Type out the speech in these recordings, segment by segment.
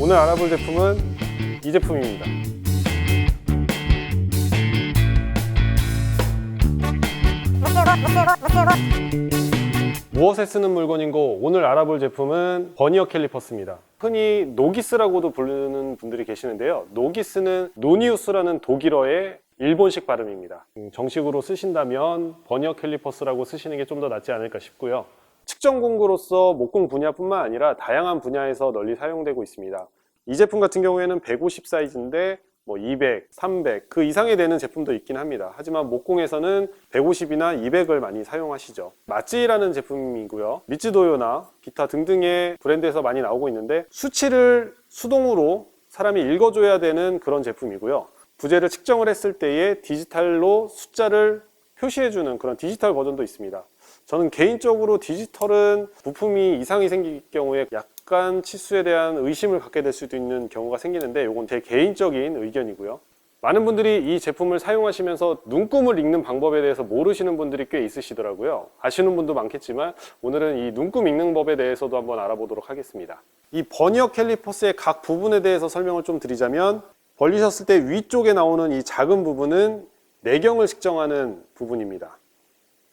오늘 알아볼 제품은 이 제품입니다. 무엇에 쓰는 물건인고 오늘 알아볼 제품은 버니어 캘리퍼스입니다. 흔히 노기스라고도 부르는 분들이 계시는데요. 노기스는 노니우스라는 독일어의 일본식 발음입니다. 음, 정식으로 쓰신다면 버니어 캘리퍼스라고 쓰시는 게 좀 더 낫지 않을까 싶고요. 측정 공구로서 목공 분야뿐만 아니라 다양한 분야에서 널리 사용되고 있습니다. 이 제품 같은 경우에는 150 사이즈인데 뭐 200, 300 그 이상이 되는 제품도 있긴 합니다. 하지만 목공에서는 150이나 200을 많이 사용하시죠. 마찌라는 제품이고요. 미츠도요나 기타 등등의 브랜드에서 많이 나오고 있는데 수치를 수동으로 사람이 읽어줘야 되는 그런 제품이고요. 부재를 측정을 했을 때에 디지털로 숫자를 표시해주는 그런 디지털 버전도 있습니다. 저는 개인적으로 디지털은 부품이 이상이 생길 경우에 약간 치수에 대한 의심을 갖게 될 수도 있는 경우가 생기는데 이건 제 개인적인 의견이고요. 많은 분들이 이 제품을 사용하시면서 눈금을 읽는 방법에 대해서 모르시는 분들이 꽤 있으시더라고요. 아시는 분도 많겠지만 오늘은 이 눈금 읽는 법에 대해서도 한번 알아보도록 하겠습니다. 이 버니어 캘리퍼스의 각 부분에 대해서 설명을 좀 드리자면 벌리셨을 때 위쪽에 나오는 이 작은 부분은 내경을 측정하는 부분입니다.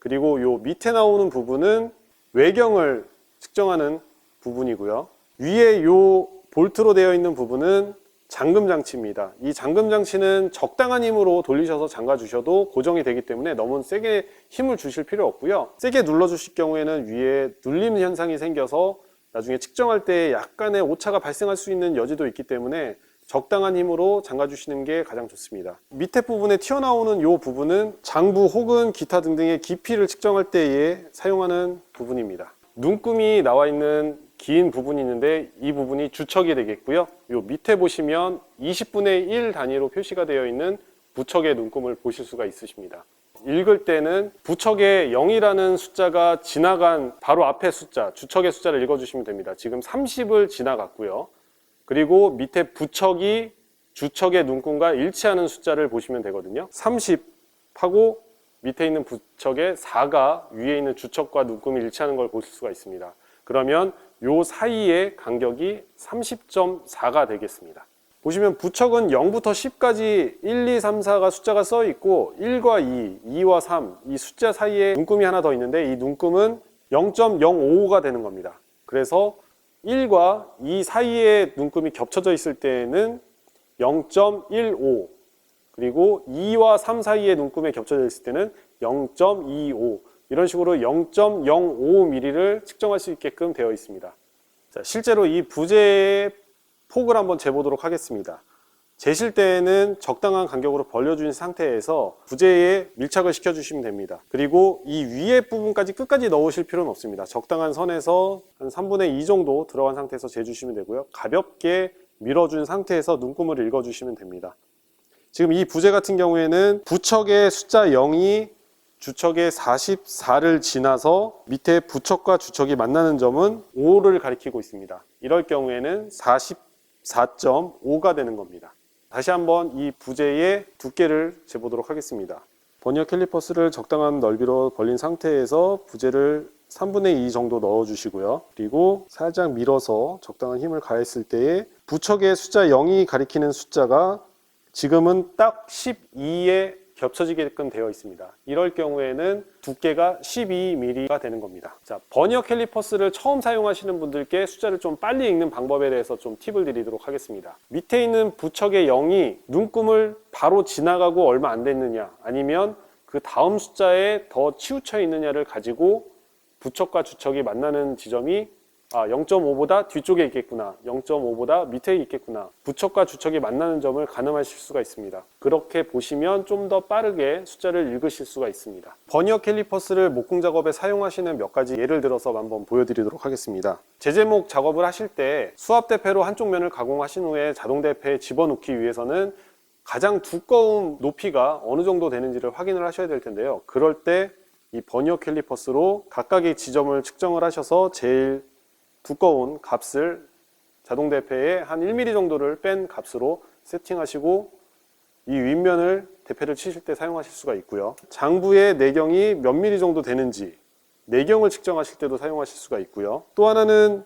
그리고 요 밑에 나오는 부분은 외경을 측정하는 부분이고요. 위에 요 볼트로 되어 있는 부분은 잠금 장치입니다. 이 잠금 장치는 적당한 힘으로 돌리셔서 잠가 주셔도 고정이 되기 때문에 너무 세게 힘을 주실 필요 없고요. 세게 눌러 주실 경우에는 위에 눌림 현상이 생겨서 나중에 측정할 때 약간의 오차가 발생할 수 있는 여지도 있기 때문에 적당한 힘으로 잠가 주시는 게 가장 좋습니다. 밑에 부분에 튀어나오는 이 부분은 장부 혹은 기타 등등의 깊이를 측정할 때에 사용하는 부분입니다. 눈금이 나와 있는 긴 부분이 있는데 이 부분이 주척이 되겠고요. 이 밑에 보시면 20분의 1 단위로 표시가 되어 있는 부척의 눈금을 보실 수가 있으십니다. 읽을 때는 부척의 0이라는 숫자가 지나간 바로 앞에 숫자, 주척의 숫자를 읽어주시면 됩니다. 지금 30을 지나갔고요. 그리고 밑에 부척이 주척의 눈금과 일치하는 숫자를 보시면 되거든요. 30하고 밑에 있는 부척의 4가 위에 있는 주척과 눈금이 일치하는 걸 보실 수가 있습니다. 그러면 요 사이의 간격이 30.4가 되겠습니다. 보시면 부척은 0부터 10까지 1, 2, 3, 4가 숫자가 써 있고 1과 2, 2와 3 이 숫자 사이에 눈금이 하나 더 있는데 이 눈금은 0.055가 되는 겁니다. 그래서 1과 2 사이에 눈금이 겹쳐져 있을 때에는 0.15 그리고 2와 3 사이에 눈금이 겹쳐져 있을 때는 0.25 이런 식으로 0.05mm를 측정할 수 있게끔 되어 있습니다. 자, 실제로 이 부재의 폭을 한번 재보도록 하겠습니다. 재실 때에는 적당한 간격으로 벌려준 상태에서 부재에 밀착을 시켜주시면 됩니다. 그리고 이 위에 부분까지 끝까지 넣으실 필요는 없습니다. 적당한 선에서 한 3분의 2 정도 들어간 상태에서 재주시면 되고요. 가볍게 밀어준 상태에서 눈금을 읽어주시면 됩니다. 지금 이 부재 같은 경우에는 부척의 숫자 0이 주척의 44를 지나서 밑에 부척과 주척이 만나는 점은 5를 가리키고 있습니다. 이럴 경우에는 44.5가 되는 겁니다. 다시 한번 이 부재의 두께를 재보도록 하겠습니다. 버니어 캘리퍼스를 적당한 넓이로 벌린 상태에서 부재를 3분의 2 정도 넣어 주시고요. 그리고 살짝 밀어서 적당한 힘을 가했을 때에 부척의 숫자 0이 가리키는 숫자가 지금은 딱 12에 겹쳐지게끔 되어 있습니다. 이럴 경우에는 두께가 12mm가 되는 겁니다. 자, 버니어 캘리퍼스를 처음 사용하시는 분들께 숫자를 좀 빨리 읽는 방법에 대해서 좀 팁을 드리도록 하겠습니다. 밑에 있는 부척의 0이 눈금을 바로 지나가고 얼마 안 됐느냐, 아니면 그 다음 숫자에 더 치우쳐 있느냐를 가지고 부척과 주척이 만나는 지점이 아, 0.5보다 뒤쪽에 있겠구나. 0.5보다 밑에 있겠구나. 부척과 주척이 만나는 점을 가늠하실 수가 있습니다. 그렇게 보시면 좀 더 빠르게 숫자를 읽으실 수가 있습니다. 버니어 캘리퍼스를 목공 작업에 사용하시는 몇 가지 예를 들어서 한번 보여드리도록 하겠습니다. 제제목 작업을 하실 때 수압 대패로 한쪽 면을 가공하신 후에 자동 대패에 집어넣기 위해서는 가장 두꺼운 높이가 어느 정도 되는지를 확인을 하셔야 될 텐데요. 그럴 때 이 버니어 캘리퍼스로 각각의 지점을 측정을 하셔서 제일 두꺼운 값을 자동 대패에 한 1mm 정도를 뺀 값으로 세팅하시고 이 윗면을 대패를 치실 때 사용하실 수가 있고요. 장부의 내경이 몇 mm 정도 되는지 내경을 측정하실 때도 사용하실 수가 있고요. 또 하나는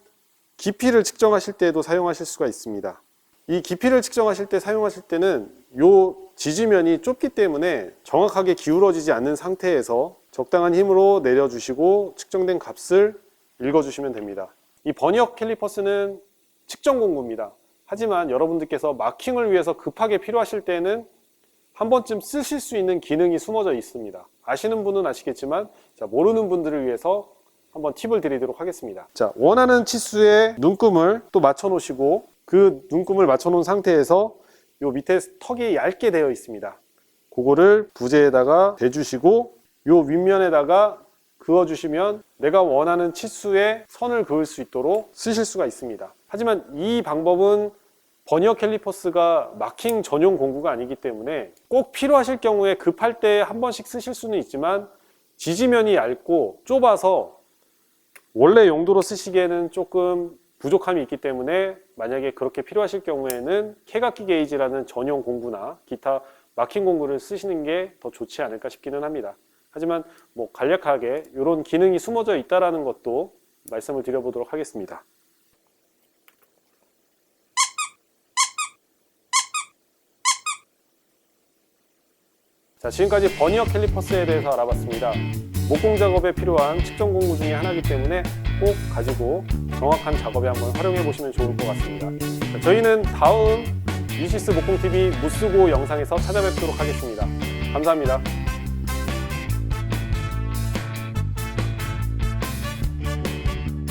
깊이를 측정하실 때에도 사용하실 수가 있습니다. 이 깊이를 측정하실 때 사용하실 때는 요 지지면이 좁기 때문에 정확하게 기울어지지 않는 상태에서 적당한 힘으로 내려주시고 측정된 값을 읽어주시면 됩니다. 이 버니어 캘리퍼스는 측정 공구입니다. 하지만 여러분들께서 마킹을 위해서 급하게 필요하실 때는 한 번쯤 쓰실 수 있는 기능이 숨어져 있습니다. 아시는 분은 아시겠지만 자, 모르는 분들을 위해서 한번 팁을 드리도록 하겠습니다. 자, 원하는 치수의 눈금을 또 맞춰 놓으시고 그 눈금을 맞춰 놓은 상태에서 요 밑에 턱이 얇게 되어 있습니다. 그거를 부재에다가 대주시고 요 윗면에다가 그어주시면 내가 원하는 치수의 선을 그을 수 있도록 쓰실 수가 있습니다. 하지만 이 방법은 버니어 캘리퍼스가 마킹 전용 공구가 아니기 때문에 꼭 필요하실 경우에 급할 때 한 번씩 쓰실 수는 있지만 지지면이 얇고 좁아서 원래 용도로 쓰시기에는 조금 부족함이 있기 때문에 만약에 그렇게 필요하실 경우에는 캐각기 게이지라는 전용 공구나 기타 마킹 공구를 쓰시는 게 더 좋지 않을까 싶기는 합니다. 하지만 뭐 간략하게 이런 기능이 숨어져 있다라는 것도 말씀을 드려보도록 하겠습니다. 자, 지금까지 버니어 캘리퍼스에 대해서 알아봤습니다. 목공 작업에 필요한 측정 공구 중에 하나이기 때문에 꼭 가지고 정확한 작업에 한번 활용해 보시면 좋을 것 같습니다. 자, 저희는 다음 유시스 목공TV 무쓰고 영상에서 찾아뵙도록 하겠습니다. 감사합니다.